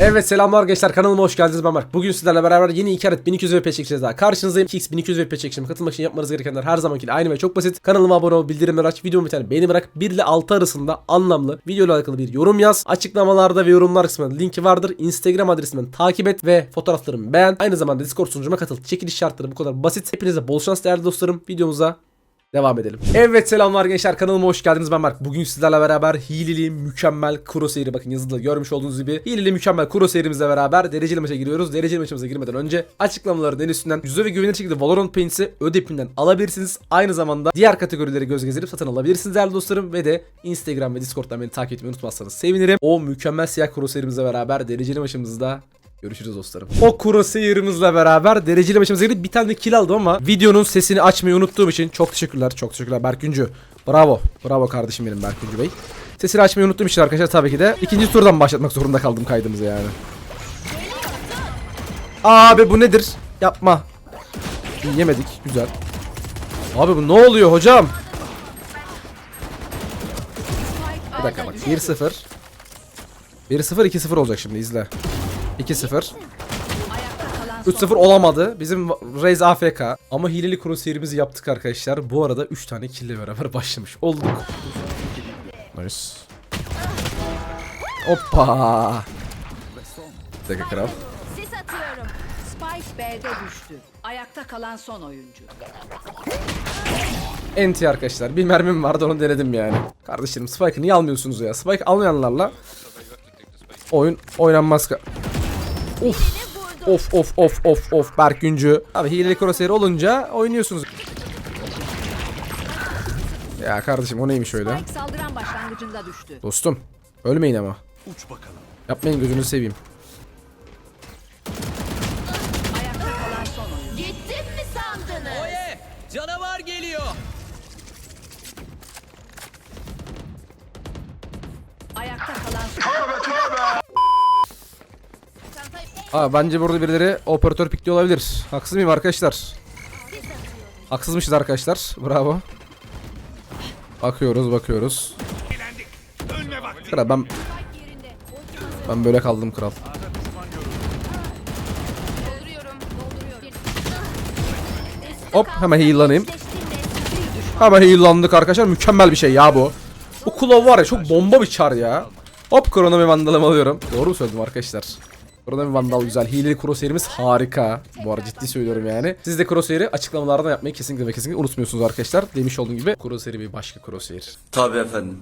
Evet selamlar arkadaşlar kanalıma hoş geldiniz ben Mark. Bugün sizlerle beraber yeni iki adet 1200 VP çekeceğiz daha. Karşınızdayım. 2x 1200 VP çekeceğim. Katılmak için yapmanız gerekenler her zamanki aynı ve çok basit. Kanalıma abone ol, bildirimleri aç, videomu bir tane beğeni bırak. 1 ile 6 arasında anlamlı video ile alakalı bir yorum yaz. Açıklamalarda ve yorumlar kısmında linki vardır. Instagram adresimden takip et ve fotoğraflarımı beğen. Aynı zamanda Discord sunucuma katıl. Çekiliş şartları bu kadar basit. Hepinize bol şans değerli dostlarım. Videomuza Devam edelim. Evet selamlar gençler kanalıma hoş geldiniz ben Mark. Bugün sizlerle beraber hileli mükemmel kuro seyri bakın yazıda görmüş olduğunuz gibi hileli mükemmel kuro seyrimizle beraber dereceli maça giriyoruz. Dereceli maçımıza girmeden önce açıklamaları en üstünden yüzde ve güvenilir şekilde Valorant Paints'i ödepinden alabilirsiniz. Aynı zamanda diğer kategorileri göz gezdirip satın alabilirsiniz değerli dostlarım ve de Instagram ve Discord'dan beni takip etmeyi unutmazsanız sevinirim. O mükemmel siyah kuro seyrimizle beraber dereceli maçımızda Görüşürüz dostlarım. O kuro seyirimizle beraber dereceli maçımıza girdik. Bir tane de kill aldım ama videonun sesini açmayı unuttuğum için çok teşekkürler. Çok teşekkürler Berküncü. Bravo. Bravo kardeşim benim Berküncü Bey. Sesini açmayı unuttuğum için arkadaşlar tabii ki de ikinci turdan başlatmak zorunda kaldım kaydımızı yani. Abi bu nedir? Yapma. Yemedik. Güzel. Abi bu ne oluyor hocam? Bir dakika bak. 1-0. 1-0 2-0 olacak şimdi izle. 2-0. 3-0 olamadı. Bizim Reis AFK. Ama hileli kuru serimizi yaptık arkadaşlar. Bu arada 3 tane kill ile beraber başlamış olduk. Nice. Hoppa. Dakika kral. Sis atıyorum. Spike B'de düştü. Ayakta kalan son oyuncu. Enti arkadaşlar. Bir mermim vardı onu denedim yani. Kardeşlerim Spike'ı niye almıyorsunuz ya? Spike almayanlarla oyun oynanmaz Of. Of of of of of Berk Güncü. Abi hileli crosshair olunca oynuyorsunuz. Ya kardeşim o neymiş öyle? Spike saldıran başlangıcında düştü. Dostum ölmeyin ama. Uç bakalım. Yapmayın gözünüzü seveyim. Ayakta kalan son oyuncu. Gittim mi sandınız? Oye! Canavar geliyor. Aa bence burada birileri operatör pikliyor olabilir. Haksız mıyım arkadaşlar? Haksızmışız arkadaşlar. Bravo. Bakıyoruz bakıyoruz. Kral ben ben böyle kaldım kral. Hop hemen heal'lanayım. Hemen heal'landık arkadaşlar. Mükemmel bir şey ya bu. Bu Klov var ya çok bomba bir çar ya. Hop Kronomi Vandal'ımı alıyorum. Doğru mu söyledim arkadaşlar? Kronomi Vandal güzel. Hileli crosshair'imiz harika. Bu arada ciddi söylüyorum yani. Siz de crosshair'i açıklamalardan yapmayı kesinlikle ve kesinlikle unutmuyorsunuz arkadaşlar. Demiş olduğum gibi crosshair bir başka crosshair. Tabii efendim.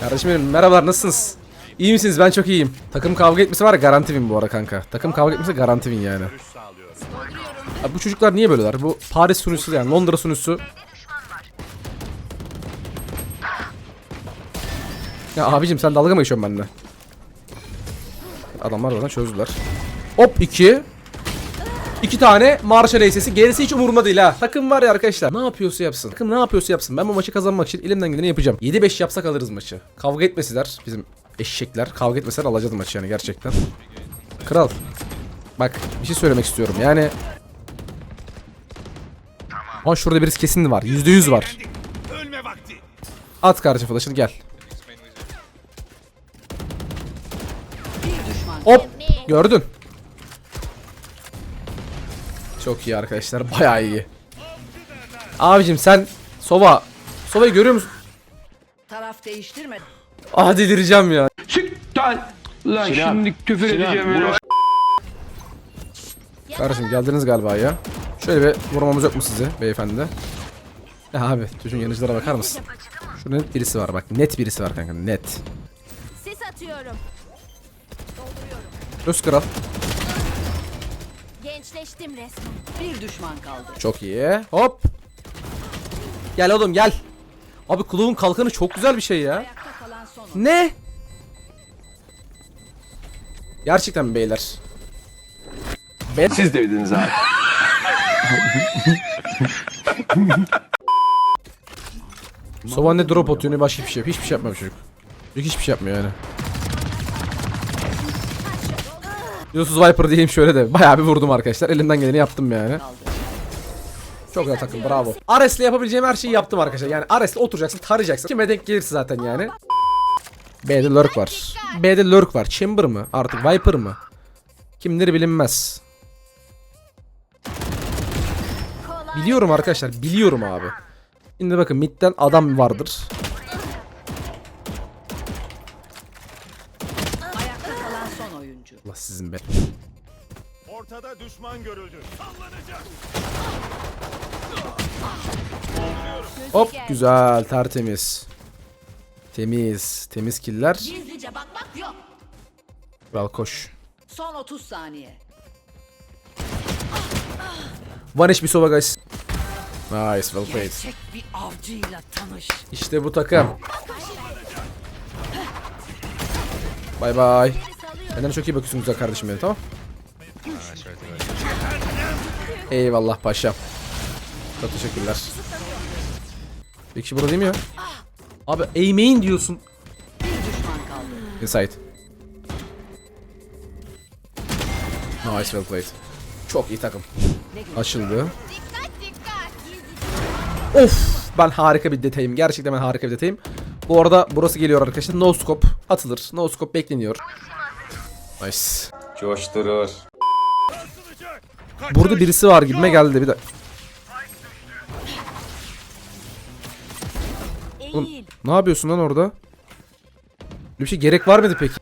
Kardeşim benim merhabalar nasılsınız? İyi misiniz? Ben çok iyiyim. Takım kavga etmesi var ya garanti win bu arada kanka. Takım kavga etmesi garanti win yani. Abi bu çocuklar niye böyleler? Bu Paris sunucusu yani Londra sunucusu. Ya abicim sen dalga mı geçiyorsun benimle? Adamlar oradan çözdüler. Hop 2. İki tane Marshall Ace'si. Gerisi hiç umurumda değil ha. Takım var ya arkadaşlar. Ne yapıyorsa yapsın. Takım ne yapıyorsa yapsın. Ben bu maçı kazanmak için elimden geleni yapacağım. 7-5 yapsak alırız maçı. Kavga etmesiler. Bizim eşekler. Kavga etmeseler alacağız maçı yani gerçekten. Kral. Bak bir şey söylemek istiyorum. Yani Ama şurada birisi kesin var. %100 var. At karşı flash'ını gel. Hop. Gördün. Çok iyi arkadaşlar. Bayağı iyi. Abicim sen Sova. Sova'yı görüyor musun? Taraf değiştirme. Ah delireceğim ya. Lan lan şimdi küfür edeceğim ya. Kardeşim geldiniz galiba ya. Şöyle bir vurmamız yok mu size beyefendi? Ya abi çocuğun yanıcılara bakar mısın? Şurada net birisi var bak. Net birisi var kanka net. Sis atıyorum. Öz kral. Gençleştim resmen. Bir düşman kaldı. Çok iyi. Hop. Gel oğlum gel. Abi kulağın kalkanı çok güzel bir şey ya. Ayakta kalan son oyuncu. Ne? Gerçekten mi beyler? Siz de bildiniz abi. Sovan ne drop atıyor ne başka hiçbir şey yapıyor. Hiçbir şey yapmıyor çocuk. Çocuk hiçbir şey yapmıyor yani. Yusuf Viper diyeyim şöyle de. Bayağı bir vurdum arkadaşlar. Elimden geleni yaptım yani. Çok güzel takım bravo. Ares'le yapabileceğim her şeyi yaptım arkadaşlar. Yani Ares'le oturacaksın tarayacaksın. Kime denk gelirse zaten yani. B'de lurk var. B'de lurk var. Chamber mı? Artık Viper mı? Kimleri bilinmez. Biliyorum arkadaşlar. Biliyorum abi. Şimdi bakın midden adam vardır. Sizin be. Ortada düşman görüldü. Sallanacak. Hop güzel tertemiz. Temiz. Temiz killer. Gizlice bakmak yok. Kral koş. Son 30 saniye. One HP Sova guys. Nice well played. Gerçek bir avcıyla tanış. İşte bu takım. Bay bay. Kendine çok iyi bakıyorsun güzel kardeşim benim tamam. Eyvallah paşam. Çok teşekkürler. Bir kişi burada değil mi ya? Abi eğmeyin diyorsun. Bir düşman kaldı. Inside. Nice well played. Çok iyi takım. Açıldı. Dikkat dikkat. Of ben harika bir detayım. Gerçekten ben harika bir detayım. Bu arada burası geliyor arkadaşlar. No scope atılır. No scope bekleniyor. Nice. Coşturur. Burada birisi var gibime geldi bir de. Oğlum, ne yapıyorsun lan orada? Böyle bir şey gerek var mıydı peki?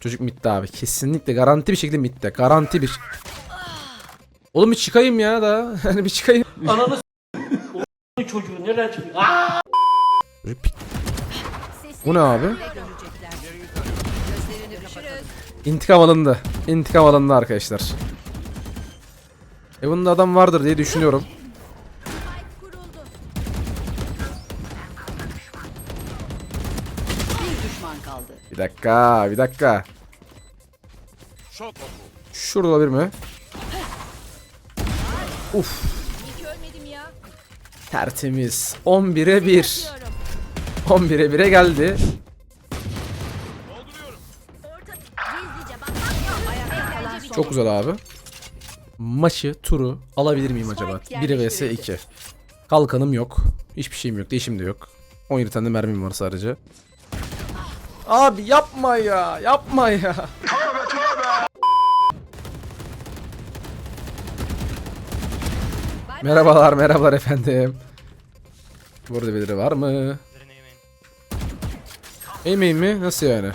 Çocuk midde abi. Kesinlikle garanti bir şekilde midde. Garanti bir. Oğlum bir çıkayım ya da. Hani bir çıkayım. çocuğu nereden pik- Bu ne abi? İntikam alındı. İntikam alındı arkadaşlar. E bunda adam vardır diye düşünüyorum. Bir dakika, bir dakika. Şurada olabilir mi? Uf, tertemiz. 11'e 1. Diyorum. 11'e 1'e geldi. Çok güzel abi. Maçı, turu alabilir miyim acaba? Spike 1 vs 2. Kalkanım yok. Hiçbir şeyim yok. Değişim de yok. 17 tane mermim var sadece. Abi yapma ya. Yapma ya. Merhabalar, merhabalar efendim. Burada birileri var mı? Eğmeyin mi? Nasıl yani?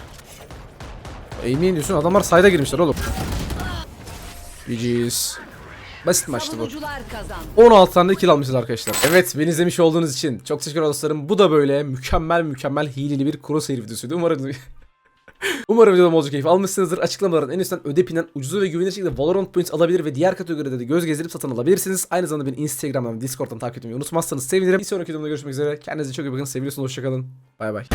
Eğmeyin diyorsun adamlar sayda girmişler oğlum. GG's. Basit maçtı bu. Savunucular kazandı. 16 tane de kill almışız arkadaşlar. Evet beni izlemiş olduğunuz için çok teşekkür dostlarım. Bu da böyle mükemmel mükemmel hileli bir crosshair videosuydu. Umarım Umarım videoda bolca keyif almışsınızdır. Açıklamaların en üstten ödepinden ucuzu ve güvenilir şekilde Valorant Points alabilir ve diğer kategoride de göz gezdirip satın alabilirsiniz. Aynı zamanda beni Instagram'dan ve Discord'dan takip etmeyi unutmazsanız sevinirim. Bir sonraki videomda görüşmek üzere. Kendinize çok iyi bakın. Seviyorsunuz. Hoşçakalın. Bay bay.